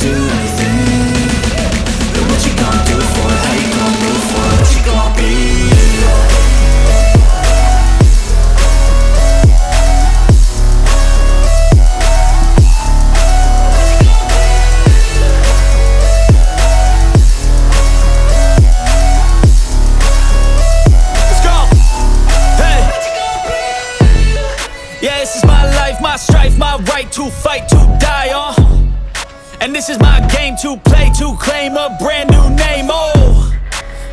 do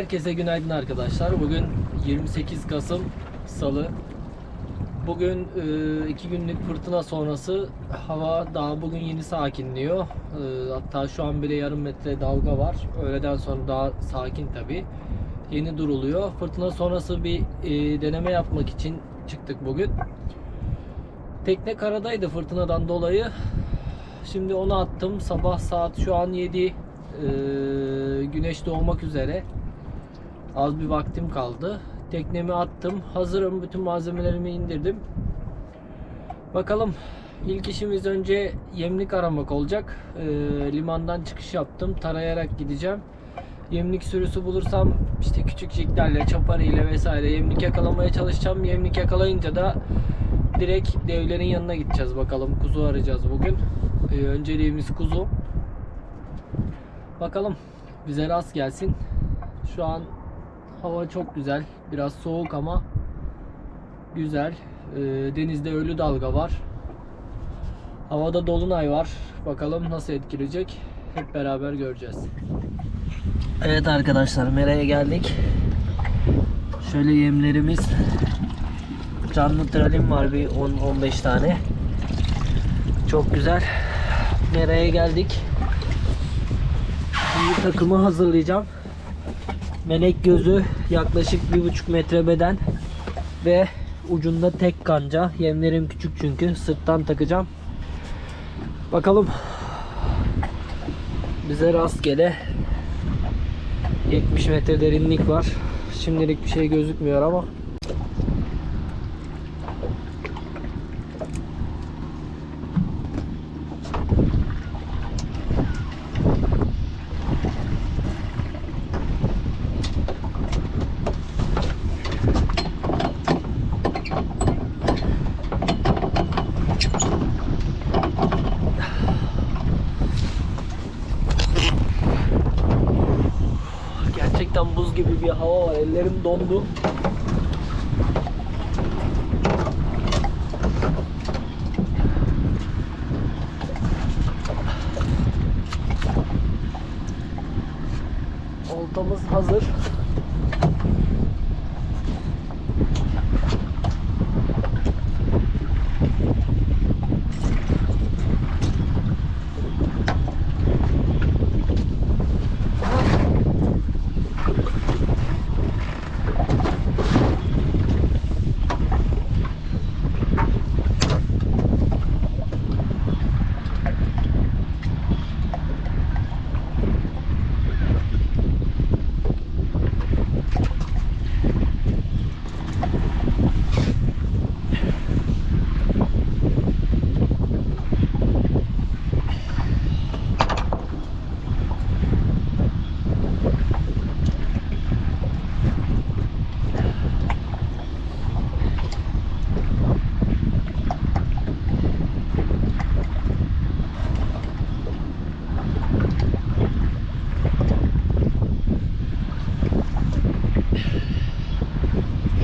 Herkese günaydın arkadaşlar. Bugün 28 Kasım Salı. Bugün e, iki günlük fırtına sonrası hava daha bugün yeni sakinliyor. E, hatta şu an bile yarım metre dalga var. Öğleden sonra daha sakin tabi. Yeni duruluyor. Fırtına sonrası bir e, deneme yapmak için çıktık bugün. Tekne karadaydı fırtınadan dolayı. Şimdi onu attım. Sabah saat şu an 7. E, güneş doğmak üzere. Az bir vaktim kaldı. Teknemi attım. Hazırım. Bütün malzemelerimi indirdim. Bakalım. İlk işimiz önce yemlik aramak olacak. Ee, limandan çıkış yaptım. Tarayarak gideceğim. Yemlik sürüsü bulursam işte küçük jiglerle, çaparıyla vesaire yemlik yakalamaya çalışacağım. Yemlik yakalayınca da direkt devlerin yanına gideceğiz bakalım. Kuzu arayacağız bugün. Ee, önceliğimiz kuzu. Bakalım. Bize rast gelsin. Şu an hava çok güzel. Biraz soğuk ama güzel. Ee, denizde ölü dalga var. Havada dolunay var. Bakalım nasıl etkileyecek. Hep beraber göreceğiz. Evet arkadaşlar meraya geldik. Şöyle yemlerimiz canlı tralim var bir 10-15 tane. Çok güzel. Meraya geldik. Şimdi takımı hazırlayacağım. Melek gözü yaklaşık bir buçuk metre beden ve ucunda tek kanca. Yemlerim küçük çünkü. Sırttan takacağım. Bakalım. Bize rastgele 70 metre derinlik var. Şimdilik bir şey gözükmüyor ama hazır.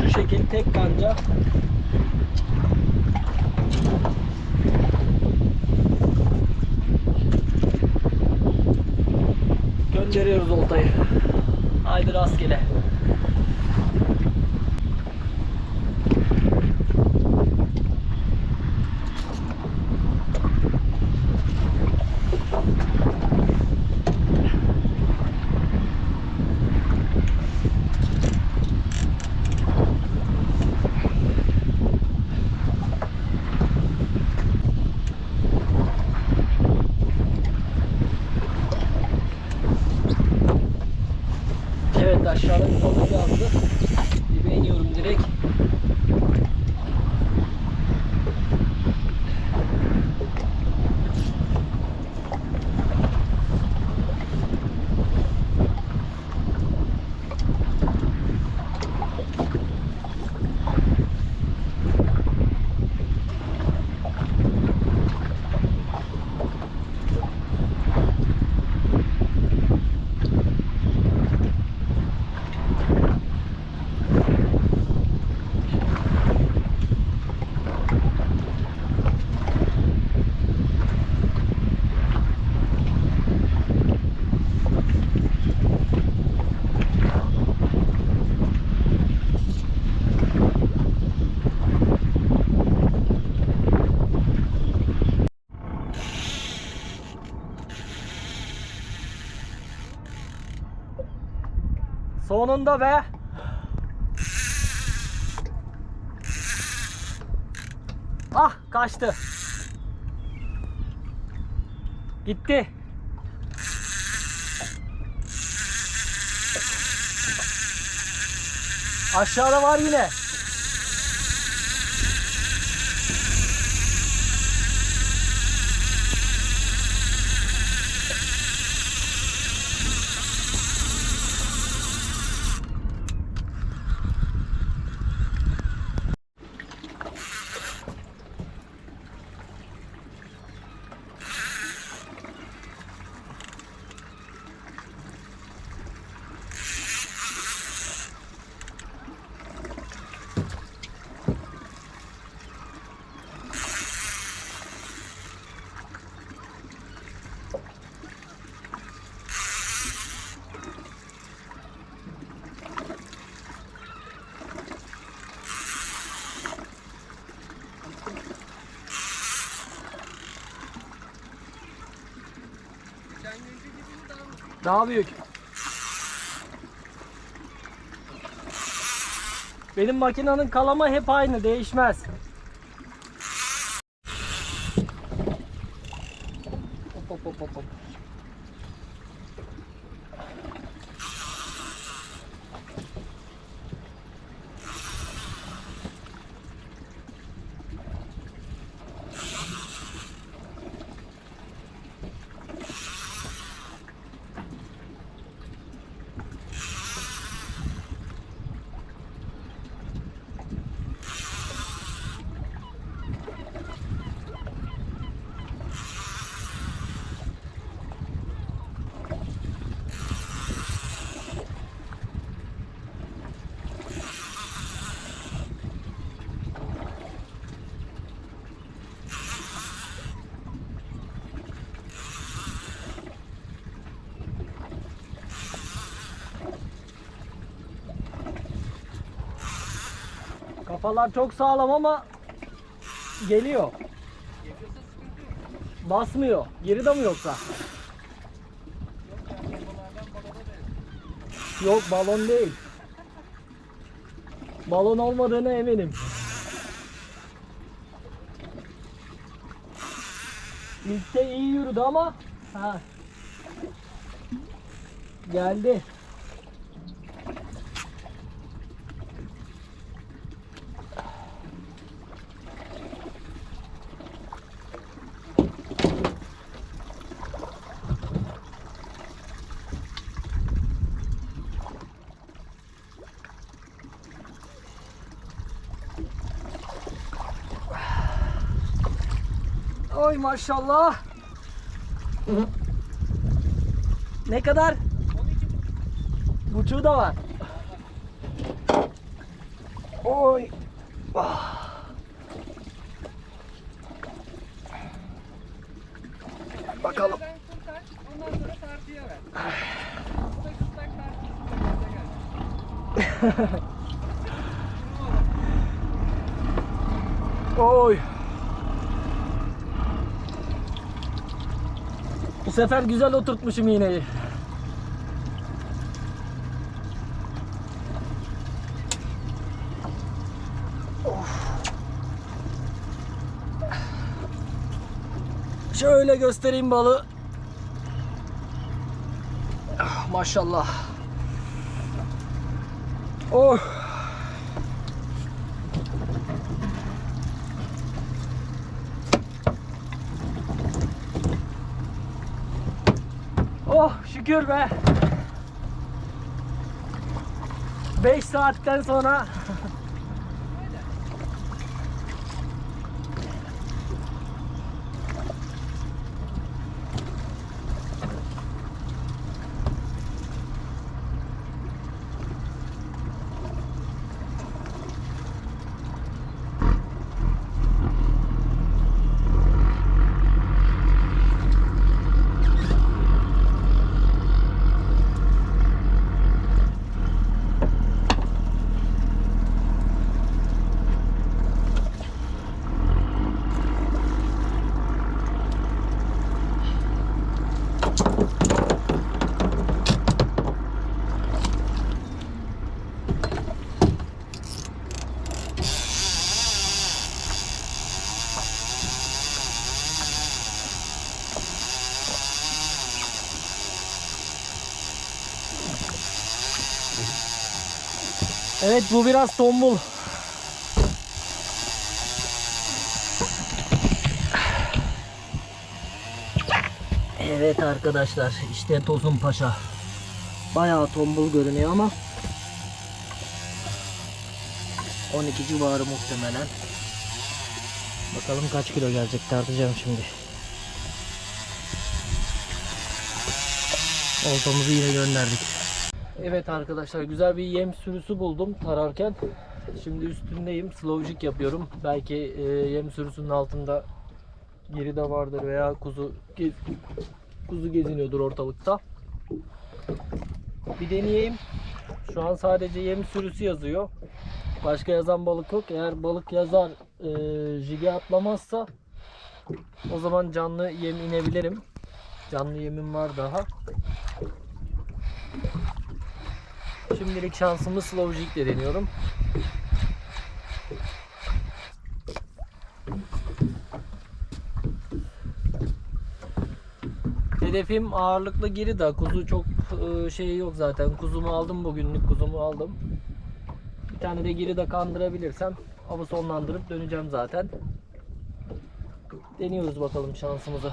Şu şekil tek kanca. Gönderiyoruz oltayı. Haydi rastgele. Evet aşağıda bir balık yazdı. Dibe iniyorum direkt. Sonunda be. Ah kaçtı. Gitti. Aşağıda var yine. Daha büyük. Benim makinenin kalama hep aynı değişmez. Kafalar çok sağlam ama geliyor. Basmıyor. Geride mi yoksa? Yok balon değil. Balon olmadığına eminim. İlkte iyi yürüdü ama ha. Geldi. Oy maşallah. Ne kadar? Buçuğu da var. Oy. Bakalım. Sen Bu sefer güzel oturtmuşum iğneyi. Şöyle göstereyim balı. Ah, Maşallah. Oh. Oh şükür be. 5 saatten sonra Evet bu biraz tombul. Evet arkadaşlar işte Tosun Paşa. Bayağı tombul görünüyor ama 12 civarı muhtemelen. Bakalım kaç kilo gelecek tartacağım şimdi. Oltamızı yine gönderdik. Evet arkadaşlar güzel bir yem sürüsü buldum tararken. Şimdi üstündeyim. Slow jig yapıyorum. Belki e, yem sürüsünün altında geri de vardır veya kuzu gez, kuzu geziniyordur ortalıkta. Bir deneyeyim. Şu an sadece yem sürüsü yazıyor. Başka yazan balık yok. Eğer balık yazar e, jige atlamazsa o zaman canlı yem inebilirim. Canlı yemim var daha. Şimdilik şansımı slow jig deniyorum. Hedefim ağırlıklı geri da kuzu çok e, şey yok zaten. Kuzumu aldım bugünlük kuzumu aldım. Bir tane de geri de kandırabilirsem avı sonlandırıp döneceğim zaten. Deniyoruz bakalım şansımızı.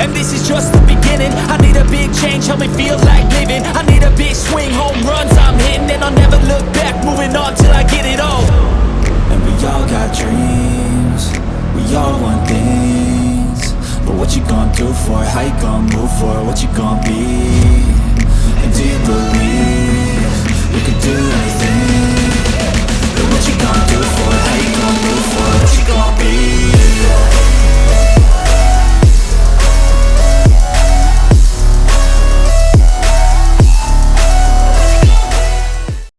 And this is just the beginning. I need a big change, help me feel like living. I need a big swing,